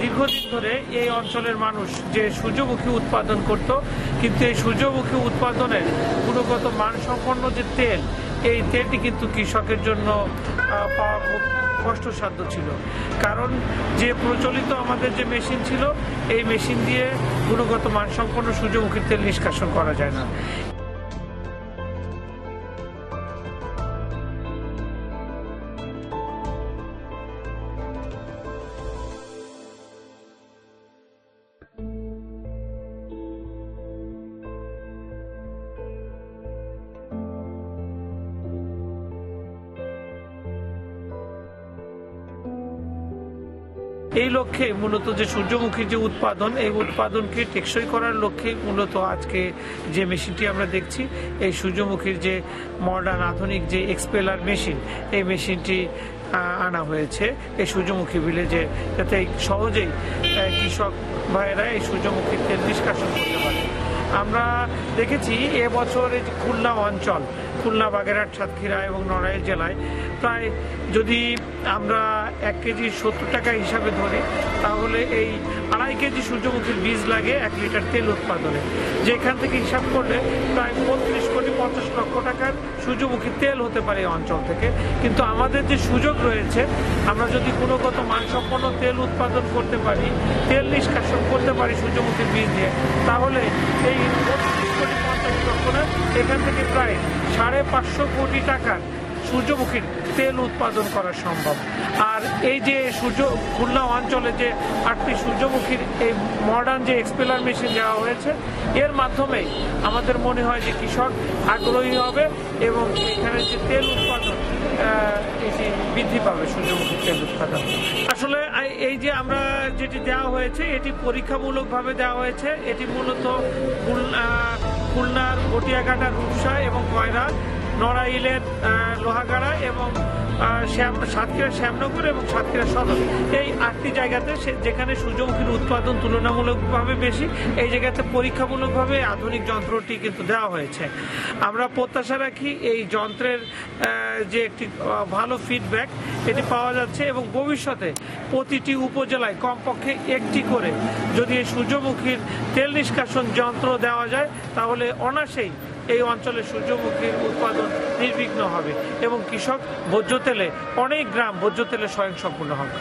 দীর্ঘদিন ধরে এই অঞ্চলের মানুষ যে সূর্যমুখী উৎপাদন করত, কিন্তু এই সূর্যমুখী উৎপাদনের গুণগত মানসম্পন্ন যে তেল, এই তেলটি কিন্তু কৃষকের জন্য পাওয়া খুব কষ্টসাধ্য ছিল। কারণ যে প্রচলিত আমাদের যে মেশিন ছিল, এই মেশিন দিয়ে গুণগত মানসম্পন্ন সূর্যমুখীর তেল নিষ্কাশন করা যায় না। এই লক্ষ্যে মূলত যে সূর্যমুখীর যে উৎপাদন, এই উৎপাদনকে টেকসই করার লক্ষ্যে মূলত আজকে যে মেশিনটি আমরা দেখছি, এই সূর্যমুখীর যে মডার্ন আধুনিক যে এক্সপেলার মেশিন, এই মেশিনটি আনা হয়েছে এই সূর্যমুখী ভিলেজে। যাতে সহজেই কৃষক ভাইয়েরা এই সূর্যমুখীর তেল নিষ্কাশন করতে পারে। আমরা দেখেছি এবছর এই খুলনা অঞ্চল, খুলনা, বাগেরহাট, সাতক্ষীরা এবং নড়াইল জেলায় প্রায় যদি আমরা এক কেজি সত্তর টাকা হিসাবে ধরি, তাহলে এই আড়াই কেজি সূর্যমুখীর বীজ লাগে এক লিটার তেল উৎপাদনে। যেখান থেকে হিসাব করলে প্রায় পঁয়ত্রিশ কোটি পঞ্চাশ লক্ষ সূর্যমুখী তেল হতে পারে এই অঞ্চল থেকে। কিন্তু আমাদের যে সুযোগ রয়েছে, আমরা যদি গুণগত মানসম্পন্ন তেল উৎপাদন করতে পারি, তেল নিষ্কাশন করতে পারি সূর্যমুখী বীজ দিয়ে, তাহলে এই কোটি এখান থেকে প্রায় সাড়ে পাঁচশো কোটি টাকার সূর্যমুখীর তেল উৎপাদন করা সম্ভব। আর এই যে সূর্য, খুলনা অঞ্চলে যে আটটি সূর্যমুখীর, এই মডার্ন যে এক্সপেলার মেশিন দেওয়া হয়েছে, এর মাধ্যমে আমাদের মনে হয় যে কৃষক আগ্রহী হবে এবং এখানে যে তেল উৎপাদন বৃদ্ধি পাবে সূর্যমুখীর তেল উৎপাদন। আসলে এই- যে আমরা যেটি দেওয়া হয়েছে, এটি পরীক্ষামূলকভাবে দেওয়া হয়েছে। এটি মূলত খুলনার গটিয়াঘাটা রূপসা এবং কয়রা নড়াইলের লোহাগাড়া এবং সাতক্ষীরা শ্যামনগর এবং সাতক্ষীরা সদর। এই আটটি জায়গাতে যেখানে সূর্যমুখীর উৎপাদন তুলনামূলকভাবে বেশি, এই জায়গাতে পরীক্ষামূলকভাবে আধুনিক যন্ত্রটি কিন্তু দেওয়া হয়েছে। আমরা প্রত্যাশা রাখি এই যন্ত্রের যে একটি ভালো ফিডব্যাক এটি পাওয়া যাচ্ছে এবং ভবিষ্যতে প্রতিটি উপজেলায় কমপক্ষে একটি করে যদি এই সূর্যমুখীর তেল নিষ্কাশন যন্ত্র দেওয়া যায়, তাহলে অনাসেই এই অঞ্চলে সূর্যমুখীর উৎপাদন নির্বিঘ্ন হবে। এবং কৃষক ভোজ্য তেলে অনেক গ্রাম ভোজ্য তেলে স্বয়ংসম্পূর্ণ হবে।